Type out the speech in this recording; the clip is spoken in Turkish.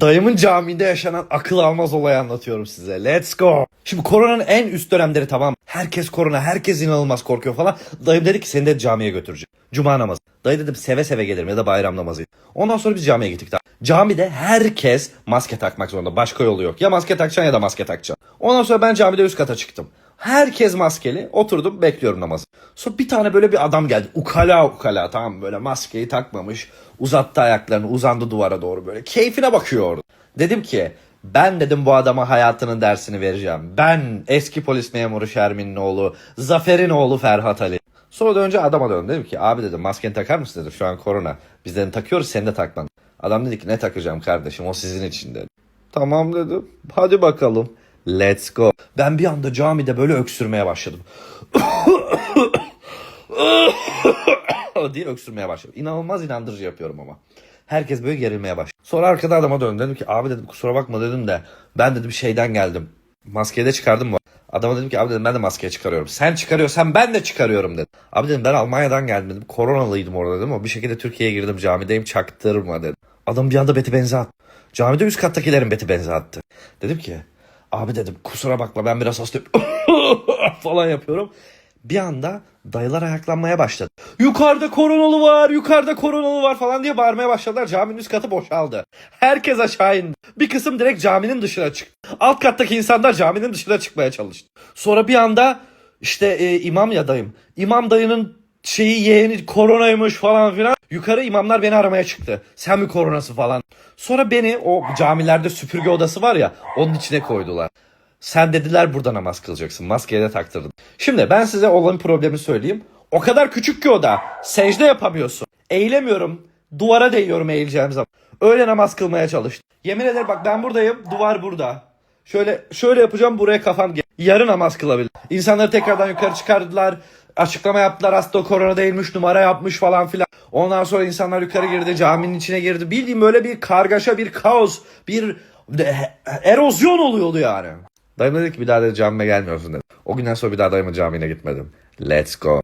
Dayımın camide yaşanan akıl almaz olayı anlatıyorum size. Let's go. Şimdi koronanın en üst dönemleri tamam. Herkes korona, herkes inanılmaz korkuyor falan. Dayım dedi ki seni de camiye götürecek. Cuma namazı. Dayı dedim seve seve gelirim ya da bayram namazı. Ondan sonra biz camiye gittik. Tamam. Camide herkes maske takmak zorunda. Başka yolu yok. Ya maske takacaksın ya da maske takacaksın. Ondan sonra ben camide üst kata çıktım. Herkes maskeli. Oturdum bekliyorum namazı. Sonra bir tane böyle bir adam geldi. Ukala ukala tamam böyle maskeyi takmamış. Uzattı ayaklarını uzandı duvara doğru böyle. Keyfine bakıyor. Dedim ki ben dedim bu adama hayatının dersini vereceğim. Ben eski polis memuru Şermin'in oğlu, Zafer'in oğlu Ferhat Ali. Sonra da önce adama döndüm. Dedim ki abi dedim maskeni takar mısın dedim. Şu an korona. Biz dedim takıyoruz sen de takman. Adam dedi ki ne takacağım kardeşim o sizin için dedi. Tamam dedim. Hadi bakalım. Let's go. Ben bir anda camide böyle öksürmeye başladım. diye öksürmeye başladım. İnanılmaz inandırıcı yapıyorum ama. Herkes böyle gerilmeye başladı. Sonra arkada adama döndüm. Dedim ki abi dedim kusura bakma dedim de ben dedim şeyden geldim. Maskeyi de çıkardım mı? Adama dedim ki abi dedim ben de maskeye çıkarıyorum. Sen çıkarıyorsan ben de çıkarıyorum dedim. Abi dedim ben Almanya'dan geldim dedim. Koronalıydım orada dedim ama bir şekilde Türkiye'ye girdim camideyim çaktırma dedim. Adam bir anda beti benze attı. Camide üst kattakilerin beti benze attı. Dedim ki abi dedim kusura bakma ben biraz hastayım falan yapıyorum. Bir anda dayılar ayaklanmaya başladı. Yukarıda koronalı var, yukarıda koronalı var falan diye bağırmaya başladılar. Caminin üst katı boşaldı. Herkes aşağı indi. Bir kısım direkt caminin dışına çıktı. Alt kattaki insanlar caminin dışına çıkmaya çalıştı. Sonra bir anda işte e, imam ya dayım. İmam dayının şeyi yeğeni koronaymış falan filan. Yukarı imamlar beni aramaya çıktı. Sen mi koronası falan. Sonra beni o camilerde süpürge odası var ya onun içine koydular. Sen dediler burada namaz kılacaksın. Maskeyi de taktırdım. Şimdi ben size olan problemi söyleyeyim. O kadar küçük ki oda. Secde yapamıyorsun. Eğilemiyorum. Duvara değiyorum eğileceğim zaman. Öyle namaz kılmaya çalıştım. Yemin ederim bak ben buradayım. Duvar burada. Şöyle şöyle yapacağım buraya kafam gel. Yarı namaz kılabilir. İnsanları tekrardan yukarı çıkardılar. Açıklama yaptılar hasta korona değilmiş numara yapmış falan filan. Ondan sonra insanlar yukarı girdi caminin içine girdi. Bildiğim böyle bir kargaşa bir kaos bir erozyon oluyordu yani. Dayım dedi ki bir daha dedi camime gelmiyorsun dedi. O günden sonra bir daha dayımın camine gitmedim. Let's go.